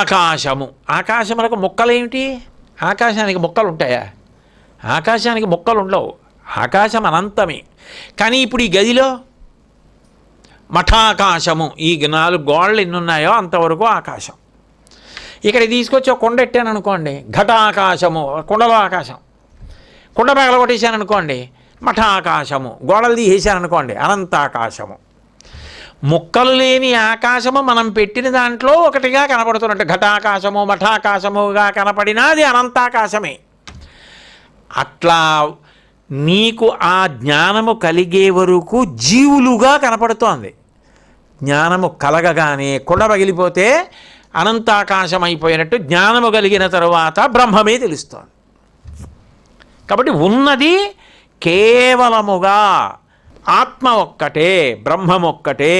ఆకాశము. ఆకాశములకు మొక్కలేమిటి? ఆకాశానికి మొక్కలు ఉంటాయా ఆకాశానికి మొక్కలు ఉండవు ఆకాశం అనంతమే. కానీ ఇప్పుడు ఈ గదిలో మఠాకాశము. ఈ నాలుగు గోడలు ఎన్ని ఉన్నాయో అంతవరకు ఆకాశం. ఇక్కడ తీసుకొచ్చి కొండ ఎట్టాను అనుకోండి ఘటాకాశము కుండలో ఆకాశం. కుండ పగల అనుకోండి మఠాకాశము గోడలు తీసేశాను అనుకోండి అనంతాకాశము. ముక్కలు లేని ఆకాశము మనం పెట్టిన దాంట్లో ఒకటిగా కనపడుతున్నట్టు. ఘటాకాశము మఠాకాశముగా కనపడినా అది అనంతాకాశమే. అట్లా నీకు ఆ జ్ఞానము కలిగే వరకు జీవులుగా కనపడుతోంది. జ్ఞానము కలగగానే కుండ పగిలిపోతే అనంతాకాశం అయిపోయినట్టు జ్ఞానము కలిగిన తరువాత బ్రహ్మమే తెలుస్తోంది. కాబట్టి ఉన్నది కేవలముగా ఆత్మ ఒక్కటే బ్రహ్మం ఒక్కటే.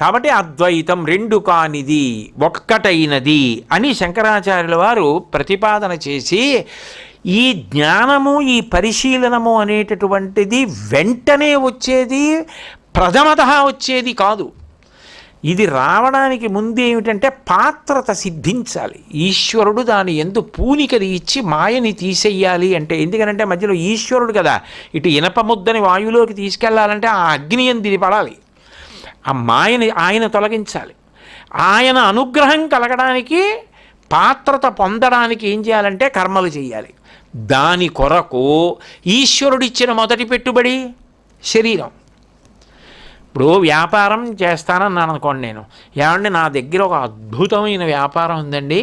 కాబట్టి అద్వైతం రెండు కానిది ఒక్కటైనది అని శంకరాచార్యుల వారు ప్రతిపాదన చేసి ఈ జ్ఞానము ఈ పరిశీలనము అనేటటువంటిది వెంటనే వచ్చేది ప్రథమత వచ్చేది కాదు. ఇది రావడానికి ముందు ఏమిటంటే పాత్రత సిద్ధించాలి. ఈశ్వరుడు దాని ఎందు పూనికది ఇచ్చి మాయని తీసేయాలి అంటే ఎందుకనంటే మధ్యలో ఈశ్వరుడు కదా ఇటు ఇనప ముద్దని వాయువులోకి తీసుకెళ్ళాలంటే ఆ అగ్ని ఎందు పడాలి. ఆ మాయని ఆయన తొలగించాలి. ఆయన అనుగ్రహం కలగడానికి పాత్రత పొందడానికి ఏం చేయాలంటే కర్మలు చేయాలి. దాని కొరకు ఈశ్వరుడిచ్చిన మొదటి పెట్టుబడి శరీరం. ఇప్పుడు వ్యాపారం చేస్తానన్నాను అనుకోండి నేను. ఏమండి నా దగ్గర ఒక అద్భుతమైన వ్యాపారం ఉందండి.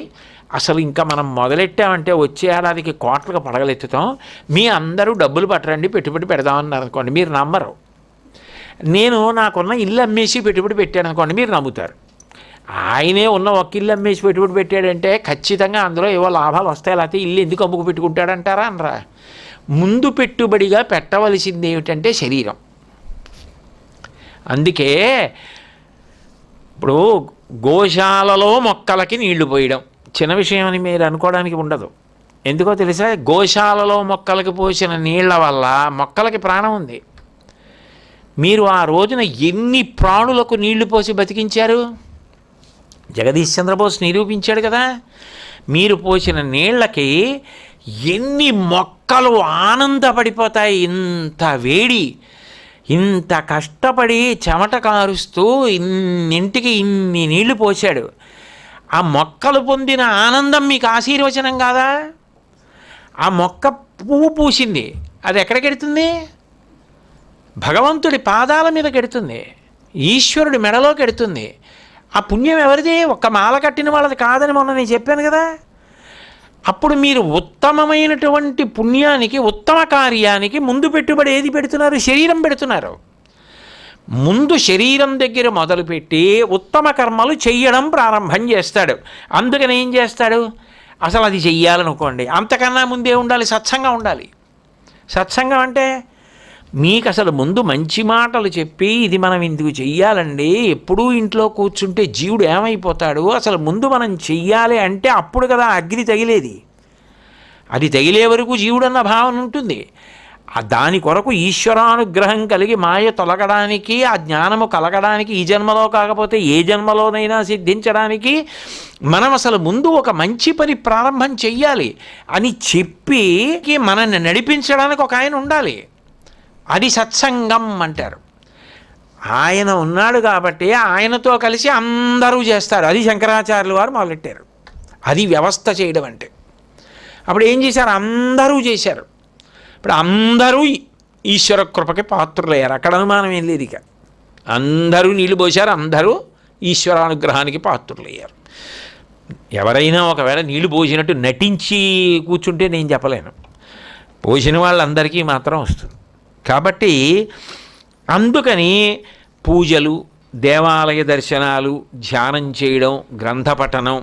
అసలు ఇంకా మనం మొదలెట్టామంటే వచ్చే ఏడాదికి కోట్లకు పడగలెత్తుతాం. మీ అందరూ డబ్బులు పట్టరండి పెట్టుబడి పెడదామన్నారు అనుకోండి మీరు నమ్మరు. నేను నాకున్న ఇల్లు అమ్మేసి పెట్టుబడి పెట్టాను అనుకోండి మీరు నమ్ముతారు. ఆయనే ఉన్న ఒక ఇల్లు అమ్మేసి పెట్టుబడి పెట్టాడంటే ఖచ్చితంగా అందులో ఏవో లాభాలు వస్తాయి లేకపోతే ఇల్లు ఎందుకు అమ్ముకు పెట్టుకుంటాడంటారా అనరా. ముందు పెట్టుబడిగా పెట్టవలసింది ఏమిటంటే శరీరం. అందుకే ఇప్పుడు గోశాలలో మొక్కలకి నీళ్ళు పోయడం చిన్న విషయం అని మీరు అనుకోవడానికి ఉండదు. ఎందుకో తెలుసా? గోశాలలో మొక్కలకి పోసిన నీళ్ళ వల్ల మొక్కలకి ప్రాణం ఉంది. మీరు ఆ రోజున ఎన్ని ప్రాణులకు నీళ్ళు పోసి బతికించారు? జగదీష్ చంద్రబోస్ నిరూపించాడు కదా మీరు పోసిన నీళ్ళకి ఎన్ని మొక్కలు ఆనందపడిపోతాయి ఇంత వేడి. ఇంత కష్టపడి చెమట కారుస్తూ ఇన్నింటికి ఇన్ని నీళ్ళు పోశాడు. ఆ మొక్కలు పొందిన ఆనందం మీకు ఆశీర్వచనం కాదా? ఆ మొక్క పువ్వు పూసింది. అది ఎక్కడికెడుతుంది భగవంతుడి పాదాల మీద కెడుతుంది. ఈశ్వరుడి మెడలో కెడుతుంది. ఆ పుణ్యం ఎవరిది? ఒక్క మాల కట్టిన వాళ్ళది కాదని మొన్న నేను చెప్పాను కదా. అప్పుడు మీరు ఉత్తమమైనటువంటి పుణ్యానికి ఉత్తమ కార్యానికి ముందు పెట్టుబడి ఏది పెడుతున్నారు? శరీరం పెడుతున్నారు. ముందు శరీరం దగ్గర మొదలుపెట్టి ఉత్తమ కర్మలు చేయడం ప్రారంభం చేస్తాడు. అందుకని ఏం చేస్తాడు? అసలు అది చెయ్యాలనుకోండి. అంతకన్నా ముందే ఉండాలి సత్సంగం ఉండాలి. సత్సంగం అంటే మీకు అసలు ముందు మంచి మాటలు చెప్పి ఇది మనం ఇందుకు చెయ్యాలండి? ఎప్పుడూ ఇంట్లో కూర్చుంటే జీవుడు ఏమైపోతాడు? అసలు ముందు మనం చెయ్యాలి అంటే అప్పుడు కదా అగ్ని తగిలేది. అది తగిలే వరకు జీవుడన్న భావన ఉంటుంది. దాని కొరకు ఈశ్వరానుగ్రహం కలిగి మాయ తొలగడానికి ఆ జ్ఞానము కలగడానికి ఈ జన్మలో కాకపోతే ఏ జన్మలోనైనా సిద్ధించడానికి మనం అసలు ముందు ఒక మంచి పని ప్రారంభం చెయ్యాలి అని చెప్పి మనల్ని నడిపించడానికి ఒక ఆయన ఉండాలి. అది సత్సంగం అంటారు. ఆయన ఉన్నాడు కాబట్టి ఆయనతో కలిసి అందరూ చేస్తారు. అది శంకరాచార్యులు వారు మొదలెట్టారు. అది వ్యవస్థ చేయడం అంటే. అప్పుడు ఏం చేశారు? అందరూ చేశారు. ఇప్పుడు అందరూ ఈశ్వర కృపకి పాత్రులయ్యారు. అక్కడ అనుమానం ఏం లేదు ఇక. అందరూ నీళ్ళు పోశారు. అందరూ ఈశ్వరానుగ్రహానికి పాత్రులయ్యారు. ఎవరైనా ఒకవేళ నీళ్ళు పోసినట్టు నటించి కూర్చుంటే నేను చెప్పలేను. పోసిన వాళ్ళందరికీ మాత్రం వస్తుంది. కాబట్టి అందుకని పూజలు దేవాలయ దర్శనాలు ధ్యానం చేయడం గ్రంథ పఠనం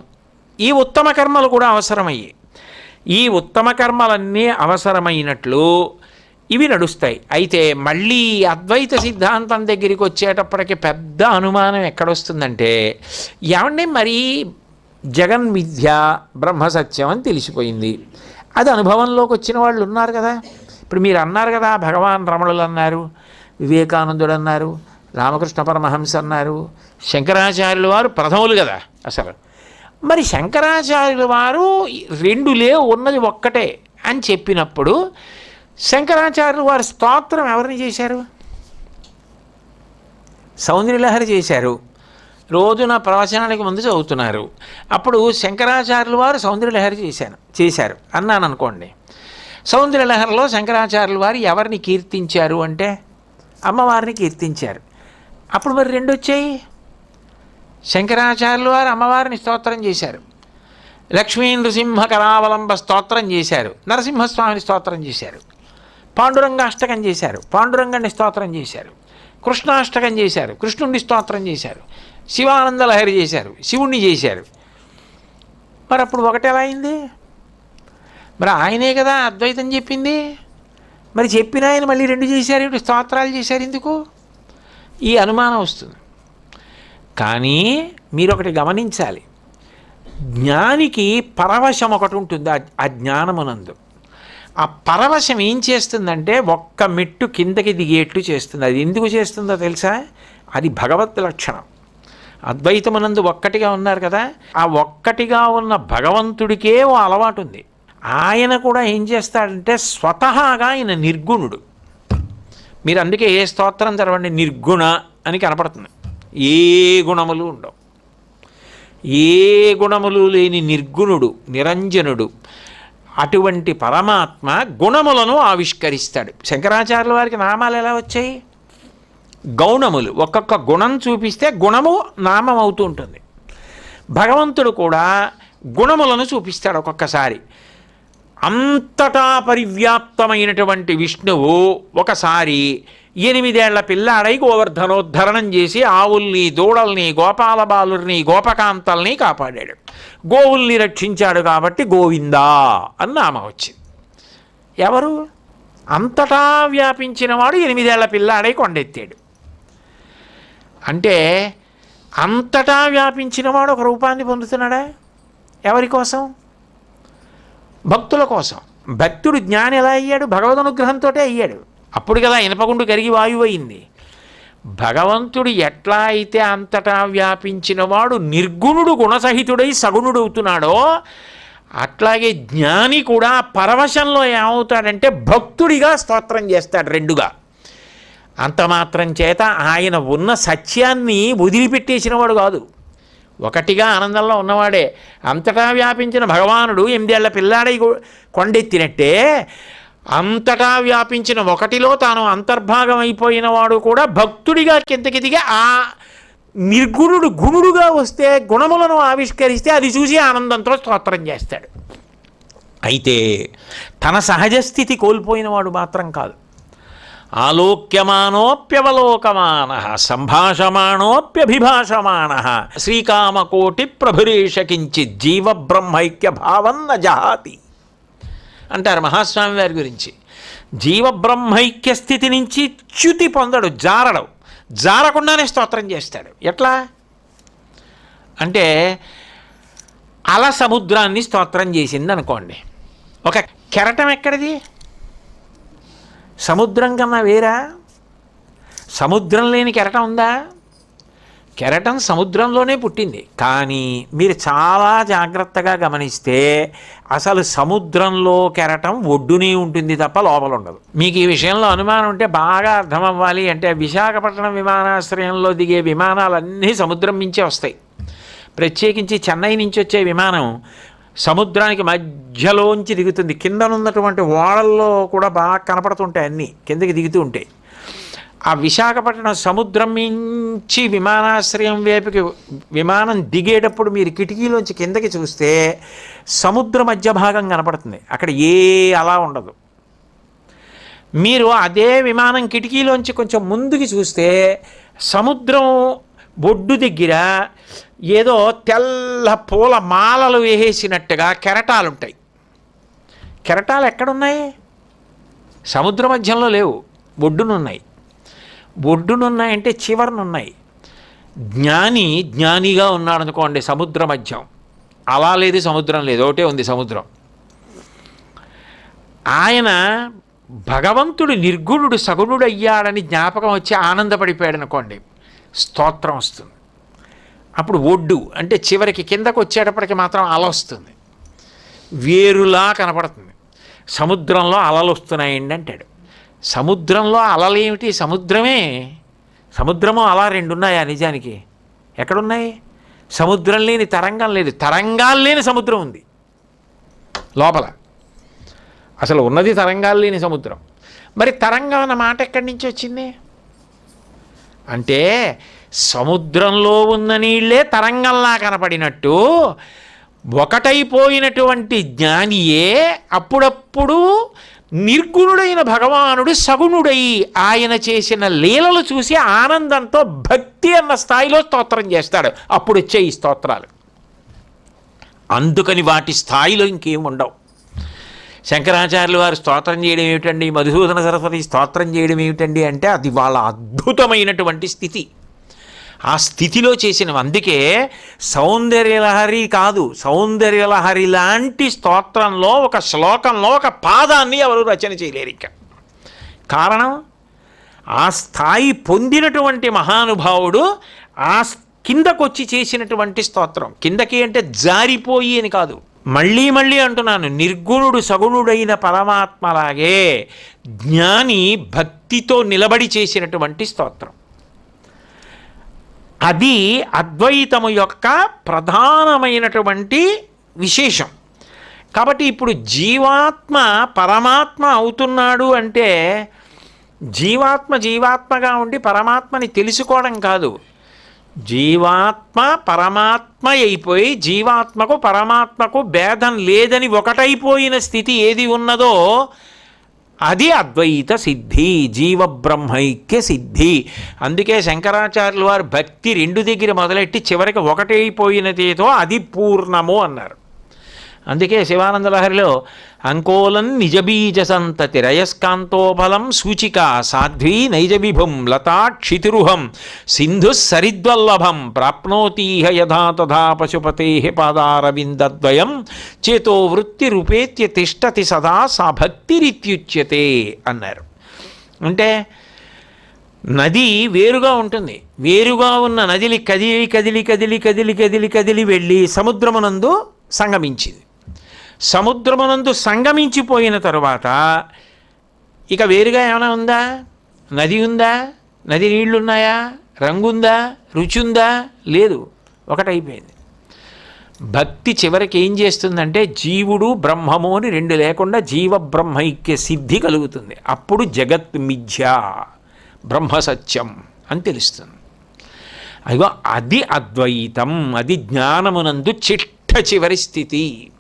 ఈ ఉత్తమ కర్మలు కూడా అవసరమయ్యాయి. ఈ ఉత్తమ కర్మలన్నీ అవసరమైనట్లు ఇవి నడుస్తాయి. అయితే మళ్ళీ అద్వైత సిద్ధాంతం దగ్గరికి వచ్చేటప్పటికి పెద్ద అనుమానం ఎక్కడొస్తుందంటే ఏమండి మరి జగన్ విద్య బ్రహ్మ సత్యం అని తెలిసిపోయింది. అది అనుభవంలోకి వచ్చిన వాళ్ళు ఉన్నారు కదా. ఇప్పుడు మీరు అన్నారు కదా భగవాన్ రమణులు అన్నారు వివేకానందుడు అన్నారు రామకృష్ణ పరమహంస అన్నారు శంకరాచార్యుల వారు ప్రథములు కదా అసలు. మరి శంకరాచార్యుల వారు రెండు లేవు ఉన్నది ఒక్కటే అని చెప్పినప్పుడు శంకరాచార్యులు వారి స్తోత్రం ఎవరిని చేశారు? సౌందర్యలహరి చేశారు. రోజు నా ప్రవచనానికి ముందు చదువుతున్నారు. అప్పుడు శంకరాచార్యులు వారు సౌందర్యలహరి చేశాను చేశారు. అన్నాను అనుకోండి. సౌందర్యలహరిలో శంకరాచార్యుల వారు ఎవరిని కీర్తించారు అంటే అమ్మవారిని కీర్తించారు. అప్పుడు మరి రెండు వచ్చాయి. శంకరాచార్యుల వారు అమ్మవారిని స్తోత్రం చేశారు. లక్ష్మీ నృసింహ కరావలంబ స్తోత్రం చేశారు. నరసింహస్వామిని స్తోత్రం చేశారు. పాండురంగాష్టకం చేశారు. పాండురంగాన్ని స్తోత్రం చేశారు. కృష్ణాష్టకం చేశారు. కృష్ణుణ్ణి స్తోత్రం చేశారు. శివానంద లహరి చేశారు. శివుణ్ణి చేశారు. మరి అప్పుడు ఒకటి ఎలా అయింది? మరి ఆయనే కదా అద్వైతం చెప్పింది. మరి చెప్పిన ఆయన మళ్ళీ రెండు చేశారు ఇప్పుడు స్తోత్రాలు చేశారు ఎందుకు? ఈ అనుమానం వస్తుంది. కానీ మీరు ఒకటి గమనించాలి. జ్ఞానికి పరవశం ఒకటి ఉంటుంది ఆ జ్ఞానమునందు. ఆ పరవశం ఏం చేస్తుందంటే ఒక్క మెట్టు కిందకి దిగేట్లు చేస్తుంది. అది ఎందుకు చేస్తుందో తెలుసా? అది భగవత్ లక్షణం. అద్వైతమునందు ఒక్కటిగా ఉన్నారు కదా ఆ ఒక్కటిగా ఉన్న భగవంతుడికే ఓ అలవాటు ఉంది. ఆయన కూడా ఏం చేస్తాడంటే స్వతహాగా ఆయన నిర్గుణుడు. మీరు అందుకే ఏ స్తోత్రం చదవండి? నిర్గుణ అని కనపడుతుంది. ఏ గుణములు ఉండవు. ఏ గుణములు లేని నిర్గుణుడు నిరంజనుడు అటువంటి పరమాత్మ గుణములను ఆవిష్కరిస్తాడు. శంకరాచార్యుల వారికి నామాలు ఎలా వచ్చాయి? గౌణములు. ఒక్కొక్క గుణం చూపిస్తే గుణము నామం అవుతూ ఉంటుంది. భగవంతుడు కూడా గుణములను చూపిస్తాడు ఒక్కొక్కసారి. అంతటా పరివ్యాప్తమైనటువంటి విష్ణువు ఒకసారి ఎనిమిదేళ్ళ పిల్లాడై గోవర్ధనోద్ధరణం చేసి ఆవుల్ని దూడల్ని గోపాల బాలుర్ని గోపకాంతల్ని కాపాడాడు. గోవుల్ని రక్షించాడు కాబట్టి గోవిందా అని నామం వచ్చింది. ఎవరు? అంతటా వ్యాపించినవాడు ఎనిమిదేళ్ళ పిల్లాడై కొండెత్తాడు. అంటే అంతటా వ్యాపించినవాడు ఒక రూపాన్ని పొందుతున్నాడా? ఎవరి కోసం? భక్తుల కోసం. భక్తుడు జ్ఞాని ఎలా అయ్యాడు? భగవద్ అనుగ్రహంతో అయ్యాడు. అప్పుడు కదా ఇనపగుండు కరిగి వాయువు అయింది. భగవంతుడు ఎట్లా అయితే అంతటా వ్యాపించినవాడు నిర్గుణుడు గుణసహితుడై సగుణుడు అవుతున్నాడో అట్లాగే జ్ఞాని కూడా పరవశంలో ఏమవుతాడంటే భక్తుడిగా స్తోత్రం చేస్తాడు రెండుగా. అంత మాత్రం చేత ఆయన ఉన్న సత్యాన్ని వదిలిపెట్టేసినవాడు కాదు. ఒకటిగా ఆనందంలో ఉన్నవాడే. అంతటా వ్యాపించిన భగవానుడు ఎనిమిదేళ్ళ పిల్లాడై కొండెత్తినట్టే అంతటా వ్యాపించిన ఒకటిలో తాను అంతర్భాగం అయిపోయిన వాడు కూడా భక్తుడిగా కిందకి దిగి ఆ నిర్గుణుడు గుణుడుగా వస్తే గుణములను ఆవిష్కరిస్తే అది చూసి ఆనందంతో స్తోత్రం చేస్తాడు. అయితే తన సహజ స్థితి కోల్పోయిన వాడు మాత్రం కాదు. ఆలోక్యమానోప్యవలోకమాన సంభాషమాణోప్యభిభాషమాణ శ్రీకామకోటి ప్రభురీష కించిత్ జీవ బ్రహ్మైక్య భావన్న జహాతి. అంటారు మహాస్వామి వారి గురించి. జీవ బ్రహ్మైక్య స్థితి నుంచి చ్యుతి పొందడు జారడు జారకుండానే స్తోత్రం చేస్తాడు. ఎట్లా? అంటే అల సముద్రాన్ని స్తోత్రం చేసింది అనుకోండి ఒక కెరటం ఎక్కడిది? సముద్రం కన్నా వేరా? సముద్రం లేని కెరటం ఉందా? కెరటం సముద్రంలోనే పుట్టింది. కానీ మీరు చాలా జాగ్రత్తగా గమనిస్తే అసలు సముద్రంలో కెరటం ఒడ్డునే ఉంటుంది తప్ప లోపల ఉండదు. మీకు ఈ విషయంలో అనుమానం ఉంటే బాగా అర్థం అవ్వాలి అంటే విశాఖపట్నం విమానాశ్రయంలో దిగే విమానాలన్నీ సముద్రం నుంచే వస్తాయి. ప్రత్యేకించి చెన్నై నుంచి వచ్చే విమానం సముద్రానికి మధ్యలోంచి దిగుతుంది. కిందనున్నటువంటి ఓడల్లో కూడా బాగా కనపడుతుంటాయి అన్నీ. కిందకి దిగుతూ ఉంటాయి. ఆ విశాఖపట్నం సముద్రం నుంచి విమానాశ్రయం వైపుకి విమానం దిగేటప్పుడు మీరు కిటికీలోంచి కిందకి చూస్తే సముద్ర మధ్య భాగం కనపడుతుంది. అక్కడ ఏ అలా ఉండదు. మీరు అదే విమానం కిటికీలోంచి కొంచెం ముందుకి చూస్తే సముద్రం బొడ్డు దగ్గర ఏదో తెల్ల పూల మాలలు వేసేసినట్టుగా కెరటాలుంటాయి. కెరటాలు ఎక్కడున్నాయి? సముద్ర మధ్యంలో లేవు బొడ్డునున్నాయి ఒడ్డునున్నాయంటే చివరనున్నాయి. జ్ఞాని జ్ఞానిగా ఉన్నాడు అనుకోండి సముద్ర మధ్యం. అలా లేదు సముద్రం లేదు ఒకటే ఉంది సముద్రం. ఆయన భగవంతుడు నిర్గుణుడు సగుణుడు అయ్యాడని జ్ఞాపకం వచ్చి ఆనందపడిపోయాడు అనుకోండి స్తోత్రం వస్తుంది. అప్పుడు ఒడ్డు అంటే చివరికి కిందకు వచ్చేటప్పటికి మాత్రం అల వస్తుంది. వేరులా కనపడుతుంది. సముద్రంలో అలలు వస్తున్నాయండి అంటాడు. సముద్రంలో అలలు ఏమిటి? సముద్రమే. సముద్రము అలా రెండు ఉన్నాయా నిజానికి? ఎక్కడున్నాయి? సముద్రం లేని తరంగం లేదు. తరంగాలు లేని సముద్రం ఉంది. లోపల. అసలు ఉన్నది తరంగాలు లేని సముద్రం. మరి తరంగం అన్న మాట ఎక్కడి నుంచి వచ్చింది? అంటే సముద్రంలో ఉన్న నీళ్ళే తరంగంలా కనపడినట్టు ఒకటైపోయినటువంటి జ్ఞానియే అప్పుడప్పుడు నిర్గుణుడైన భగవానుడు సగుణుడై ఆయన చేసిన లీలలు చూసి ఆనందంతో భక్తి అన్న స్థాయిలో స్తోత్రం చేస్తాడు. అప్పుడు వచ్చే ఈ స్తోత్రాలు. అందుకని వాటి స్థాయిలో ఇంకేం ఉండవు. శంకరాచార్యులు వారు స్తోత్రం చేయడం ఏమిటండి? మధుసూదన సరస్వతి స్తోత్రం చేయడం ఏమిటండి అంటే అది వాళ్ళ అద్భుతమైనటువంటి స్థితి. ఆ స్థితిలో చేసిన అందుకే సౌందర్యలహరి కాదు సౌందర్యలహరి లాంటి స్తోత్రంలో ఒక శ్లోకంలో ఒక పాదాన్ని ఎవరు రచన చేయలేరు ఇంకా. కారణం ఆ స్థాయి పొందినటువంటి మహానుభావుడు ఆ కిందకొచ్చి చేసినటువంటి స్తోత్రం. కిందకి అంటే జారిపోయి అని కాదు. మళ్ళీ మళ్ళీ అంటున్నాను నిర్గుణుడు సగుణుడైన పరమాత్మలాగే జ్ఞాని భక్తితో నిలబడి చేసినటువంటి స్తోత్రం. అది అద్వైతము యొక్క ప్రధానమైనటువంటి విశేషం. కాబట్టి ఇప్పుడు జీవాత్మ పరమాత్మ అవుతున్నాడు అంటే జీవాత్మ జీవాత్మగా ఉండి పరమాత్మని తెలుసుకోవడం కాదు. జీవాత్మ పరమాత్మ అయిపోయి జీవాత్మకు పరమాత్మకు భేదం లేదని ఒకటైపోయిన స్థితి ఏది ఉన్నదో అది అద్వైత సిద్ధి జీవబ్రహ్మైక్య సిద్ధి. అందుకే శంకరాచార్యుల వారు భక్తి రెండు దగ్గర మొదలెట్టి చివరికి ఒకటైపోయినదేదో అది పూర్ణము అన్నారు. అందుకే శివానందలహరిలో అంకోలం నిజబీజ సంతతి రయస్కాంతోబలం సూచిక సాధ్వీ నైజబిభుం లతా క్షితిరుహం సింధు సరిద్వల్లభం ప్రాప్నోతీహ యథా తథా పశుపతే పాదారవిందద్వయం చేతో వృత్తి రూపేత్య తిష్టతి సదా సా భక్తిరిత్యుచ్యతే అన్నారు. అంటే నది వేరుగా ఉంటుంది. వేరుగా ఉన్న నదిలి కదిలి కదిలి కదిలి కదిలి కదిలి కదిలి వెళ్ళి సముద్రమునందు సంగమించింది. సముద్రమునందు సంగమించిపోయిన తరువాత ఇక వేరుగా ఏమైనా ఉందా? నది ఉందా? నది నీళ్ళున్నాయా? ఉన్నాయా రంగు రుచి ఉందా లేదు. ఒకటైపోయింది. భక్తి చివరికి ఏం చేస్తుందంటే జీవుడు బ్రహ్మము అని రెండు లేకుండా జీవ బ్రహ్మైక్య సిద్ధి కలుగుతుంది. అప్పుడు జగత్ మిథ్య బ్రహ్మ సత్యం అని తెలుస్తుంది. అదిగో అది అద్వైతం అది జ్ఞానమునందు చిట్ట చివరి స్థితి.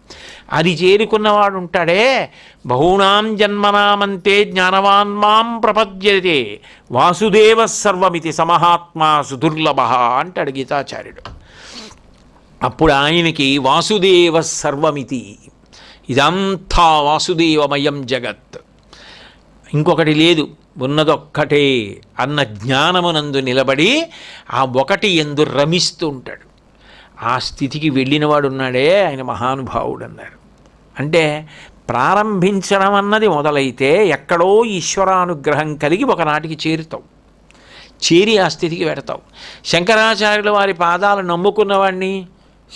అది చేరుకున్నవాడు ఉంటాడే బహూనాం జన్మనామంతే జ్ఞానవాన్ మాం ప్రపద్యతే వాసుదేవ సర్వమితి సమహాత్మా సుదుర్లభ అంటాడు గీతాచార్యుడు. అప్పుడు ఆయనకి వాసుదేవ సర్వమితి ఇదంతా వాసుదేవమయం జగత్. ఇంకొకటి లేదు ఉన్నదొక్కటే అన్న జ్ఞానమునందు నిలబడి ఆ ఒకటి ఎందు రమిస్తూ ఉంటాడు. ఆ స్థితికి వెళ్ళినవాడు ఉన్నాడే ఆయన మహానుభావుడు అన్నారు అంటే ప్రారంభించడం అన్నది మొదలైతే ఎక్కడో ఈశ్వరానుగ్రహం కలిగి ఒకనాటికి చేరుతావు. చేరి ఆ స్థితికి పెడతావు శంకరాచార్యుల వారి పాదాలు నమ్ముకున్నవాడిని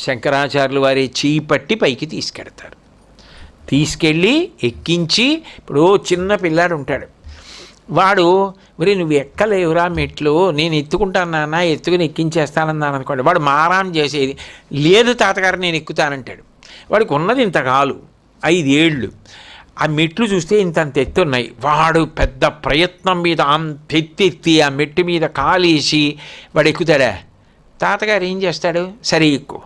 శంకరాచార్యులు వారి చేయి పట్టి పైకి తీసుకెడతారు. తీసుకెళ్ళి ఎక్కించి ఇప్పుడు చిన్న పిల్లాడు ఉంటాడు వాడు మరి నువ్వు ఎక్కలేవురా మెట్లు నేను ఎత్తుకుంటాను నాన్న ఎత్తుకుని ఎక్కించేస్తానన్నాను అనుకోండి. వాడు మారాం చేసేది లేదు తాతగారు నేను ఎక్కుతానంటాడు. వాడికి ఉన్నది ఇంత కాలు ఐదేళ్ళు. ఆ మెట్లు చూస్తే ఇంత అంత ఎత్తు ఉన్నాయి వాడు పెద్ద ప్రయత్నం మీద అంత ఎత్తెత్తి ఆ మెట్టు మీద కాలేసి వాడు ఎక్కుతాడా? తాతగారు ఏం చేస్తాడు? సరే ఎక్కువ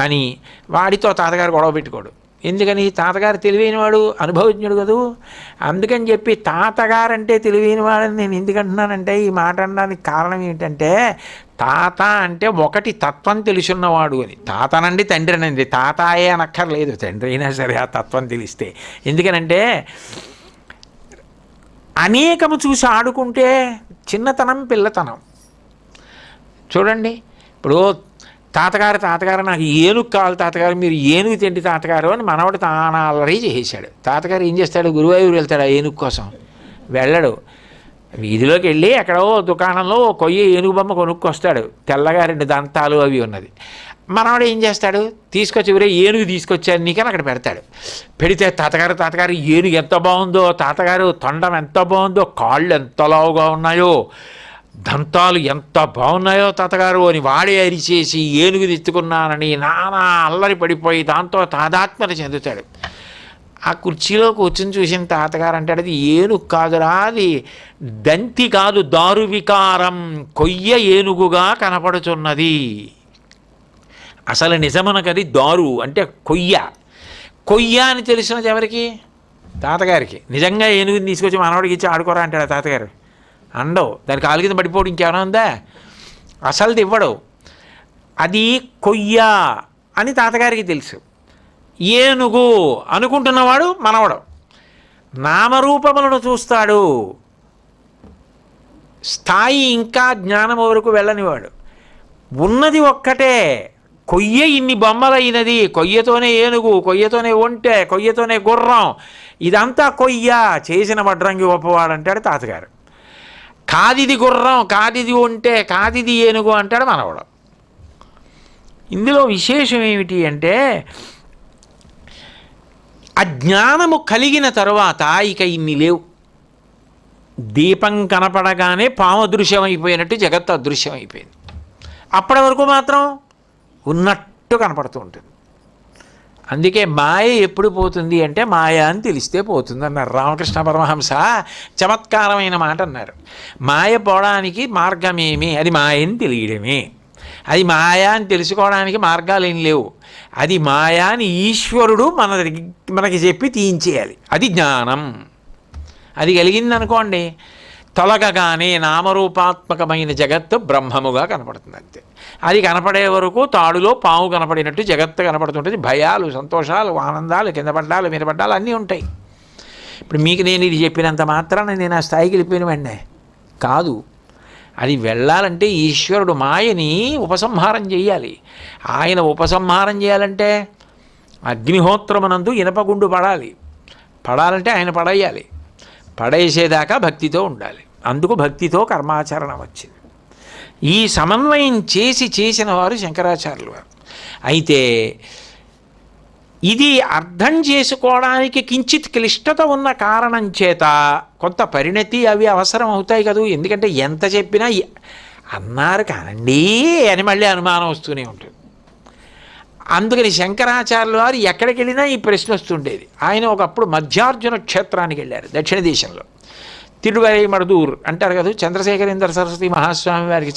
అని వాడితో తాతగారు గొడవ పెట్టుకోడు. ఎందుకని తాతగారు తెలివైనవాడు అనుభవజ్ఞుడు కదూ? అందుకని చెప్పి తాతగారంటే తెలివైనవాడని నేను ఎందుకంటున్నానంటే ఈ మాట అనడానికి కారణం ఏంటంటే తాత అంటే ఒకటి తత్వం తెలుసున్నవాడు అని. తాతనండి తండ్రినండి. తాతాయే అనక్కర్లేదు. తండ్రి అయినా సరే ఆ తత్వం తెలిస్తే. ఎందుకనంటే అనేకము చూసి ఆడుకుంటే చిన్నతనం పిల్లతనం. చూడండి. ఇప్పుడు తాతగారు తాతగారు నాకు ఏనుగు కావాలి తాతగారు మీరు ఏనుగు తిండి తాతగారు అని మనవడు తానా అల్లరి చేసేసాడు తాతగారు ఏం చేస్తాడు? గురువాయూరు వెళ్తాడు ఆ ఏనుగు కోసం. వెళ్ళడు. వీధిలోకి వెళ్ళి ఎక్కడో దుకాణంలో కొయ్య ఏనుగు బొమ్మ కొనుక్కొస్తాడు. తెల్లగా రెండు దంతాలు అవి ఉన్నది. మనవాడు ఏం చేస్తాడు? తీసుకొచ్చి ఎవరే ఏనుగు తీసుకొచ్చాను నీకని అక్కడ పెడతాడు. పెడితే తాతగారు తాతగారు ఏనుగు ఎంత బాగుందో తాతగారు తొండం ఎంత బాగుందో కాళ్ళు ఎంత లావుగా ఉన్నాయో దంతాలు ఎంత బాగున్నాయో తాతగారు అని వాడే అరిచేసి ఏనుగు తెచ్చుకున్నానని నానా అల్లరి పడిపోయి దాంతో తాదాత్మ్యత చెందుతాడు. ఆ కుర్చీలో కూర్చుని చూసిన తాతగారు అంటాడు అది ఏనుగు కాదురా అది దంతి కాదు దారు వికారం కొయ్య ఏనుగుగా కనపడుచున్నది. అసలు నిజమునకది దారు అంటే కొయ్య. కొయ్య అని తెలిసినది ఎవరికి? తాతగారికి. నిజంగా ఏనుగుని తీసుకొచ్చి మనవాడికి ఇచ్చి ఆడుకోరా అంటాడు తాతగారు. అండవు. దాని కాలు కింద పడిపోవడం ఇంకేమైనా ఉందా? అసలుది ఇవ్వడు అది కొయ్య అని తాతగారికి తెలుసు. ఏనుగు అనుకుంటున్నవాడు మనవడు. నామరూపములను చూస్తాడు. స్థాయి ఇంకా జ్ఞానం వరకు వెళ్ళనివాడు. ఉన్నది ఒక్కటే. కొయ్య ఇన్ని బొమ్మలైనది. కొయ్యతోనే ఏనుగు కొయ్యతోనే ఒంటె కొయ్యతోనే గుర్రం. ఇదంతా కొయ్య. చేసిన వడ్రంగి గొప్పవాడు అంటాడు తాతగారు. కాదిది గుర్రం కాదిది ఉంటే కాదిది ఏనుగు అంటాడు మనవడు. ఇందులో విశేషం ఏమిటి అంటే అజ్ఞానము కలిగిన తరువాత ఇక ఇన్ని లేవు. దీపం కనపడగానే పాము అదృశ్యమైపోయినట్టు జగత్తు అదృశ్యమైపోయింది. అప్పటి వరకు మాత్రం ఉన్నట్టు కనపడుతూ ఉంటుంది. అందుకే మాయ ఎప్పుడు పోతుంది అంటే మాయ అని తెలిస్తే పోతుంది అన్నారు రామకృష్ణ పరమహంస చమత్కారమైన మాట అన్నారు. మాయ పోవడానికి మార్గమేమి? అది మాయని తెలియడమే. అది మాయా అని తెలుసుకోవడానికి మార్గాలు ఏం లేవు. అది మాయా అని ఈశ్వరుడు మన మనకి చెప్పి తీయించేయాలి. అది జ్ఞానం. అది కలిగిందనుకోండి తొలగగానే నామరూపాత్మకమైన జగత్తు బ్రహ్మముగా కనపడుతుంది అంతే అది కనపడే వరకు తాడులో పాము కనపడినట్టు జగత్తు కనపడుతుంటుంది. భయాలు సంతోషాలు ఆనందాలు కింద పడ్డాలు మీద పడ్డాలు అన్నీ ఉంటాయి. ఇప్పుడు మీకు నేను ఇది చెప్పినంత మాత్రాన నేను ఆ స్థాయికి వెళ్ళిపోయినవండి కాదు అది వెళ్ళాలంటే ఈశ్వరుడు మాయని ఉపసంహారం చేయాలి. ఆయన ఉపసంహారం చేయాలంటే అగ్నిహోత్రమునందు ఇనపగుండు పడాలి. పడాలంటే ఆయన పడేయాలి. పడేసేదాకా భక్తితో ఉండాలి. అందుకు భక్తితో కర్మాచరణ వచ్చింది. ఈ సమన్వయం చేసి చేసిన వారు శంకరాచార్యులు వారు. అయితే ఇది అర్థం చేసుకోవడానికి కించిత్ క్లిష్టత ఉన్న కారణం చేత కొంత పరిణతి అవి అవసరం అవుతాయి కదూ. ఎందుకంటే ఎంత చెప్పినా అన్నారు కానండి అని మళ్ళీ అనుమానం వస్తూనే ఉంటుంది. అందుకని శంకరాచార్యుల వారు ఎక్కడికి వెళ్ళినా ఈ ప్రశ్న వస్తుండేది. ఆయన ఒకప్పుడు మధ్యార్జున క్షేత్రానికి వెళ్ళారు దక్షిణ దేశంలో. తిరువరై మడదూర్ అంటారు కదా చంద్రశేఖరేంద్ర సరస్వతి మహాస్వామి వారికి